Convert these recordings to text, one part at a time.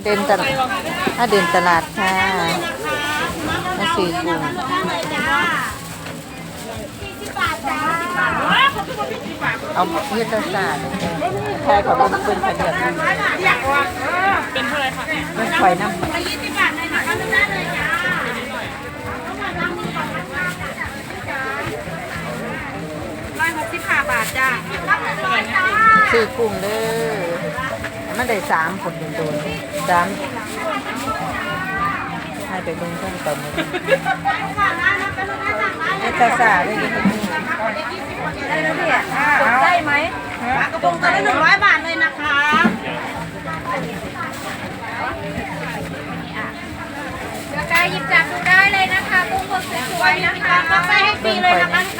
มาเดินตลาดมาเดินตลาดค่ะมาซื้อกุ้งเอายืดตาศาสตร์ใช่ของมันเป็นขนาดนี้เป็นเท่าไหรคะมันไฟน้ำร้อยหกสิบห้าบาทจ้าซื้อกุ้งเด้อ มันได้สามคนโดนๆสามให้ไปเบิ่งเพิ่มเติมเลยไอ้ตาศาได้ยินไหมได้ไหมกระปุกตัวละหนึ่งร้อยบาทเลยนะคะราคายหยิบจับดูได้เลยนะคะกุ้งสดสวยๆนะคะกาแฟให้ฟรีเลยนะคะ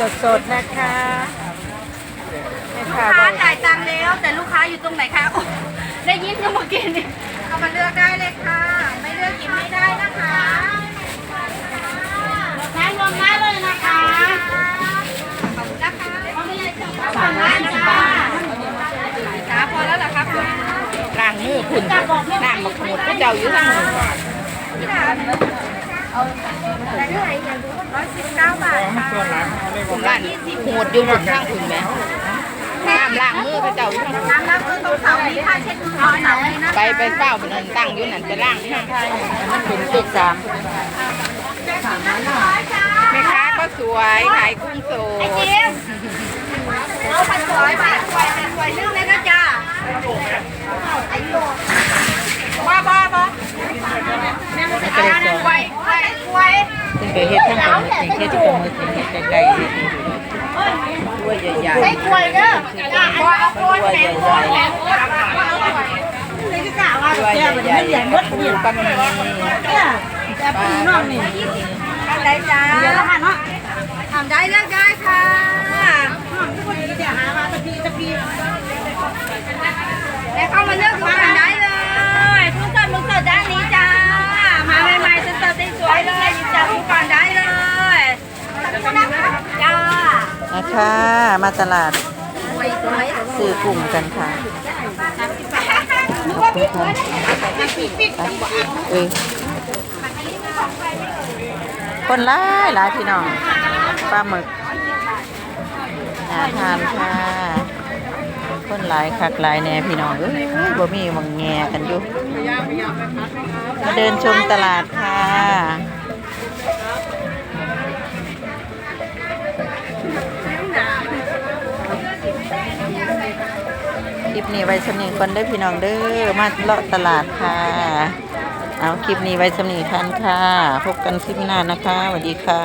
สดๆนะคะแม่ค้าลูกบค้าอกจ่ายตังค์แล้วแต่ลูกค้าอยู่ตรงไหนคะโอ้ได้ยินก็เมื่อกี้นี่เอามาเลือกได้เลยค่ะ ไม่เลือกกินไม่ได้นะคะลูกค้ารวมได้เลยนะคะขอบคุณนะคะเอาไปเลยจ้าสั่งได้จ้าจ้าพอแล้วเหรอครับล้างมือคุณน้ำมะขูดก็เจ้าอยู่ทั้งมือ ร้อยสิบเก้าบาทค่ะผมร้านขูดอยู่บนข้างคุณไหมน้ำล้างมือก็เจ้าอยู่ทั้งมือน้ำล้างมือตรงเสานี้ค่ะเช็ดมือเอาเสานี้นะไปไปเฝ้าบนนั้นตั้งอยู่นั่นจะล้างให้มันเป็นเจ็ดสามแม่ค้าก็สวยขายกุ้งสด เจี๊ยบเอาพันสวยบาทสวยสวยเรื่องเลยนะจ๊ะไอ้โลบ้าบ้าบ้า ไม่เป็นไรสอง ไว้ไว้ไว้ ซึ่งไปเฮ็ดทั้งหมดเป็นเฮ็ดที่กมือเป็นเฮ็ดไกลๆด้วยใหญ่ไอ้กล้วยเด้อจ้าเอากล้วยๆด้วยแหนใหมญ่กล้วยแหนมกล้วยเอากล้วยนี่คือกะว่าๆด้วยใหญ่ๆกุ้งก็มีปลาอะไรจ้าเดี๋ยวละหันเนาะทำได้เลือกได้ค่ะแล้วเข้ามาเลือกดูกันได้เลยทุกคนมึงสดด้านนี้จ้า มาใหม่ๆสดๆสวยๆเลยหยิบจับดูก่อนได้เลยจ้า นะ ค่ะ มาตลาดซื้อกุ้งกันค่ะนึกว่าพี่สวยเอ้ยคนหลายหลายพี่น้องปลาหมึกน่าทานค่ะ คนหลายคักหลายแน่พี่น้องเอ้ยบ่มีมังแงกันอยู่มาเดินชมตลาดค่ะ นี้ไว้สำนีคนได้อพี่น้องเด้อมาเลาะตลาดค่ะ เอาคลิปนี้ไว้สำนีท่านค่ะ พบกันคลิปหน้านะคะสวัสดีค่ะ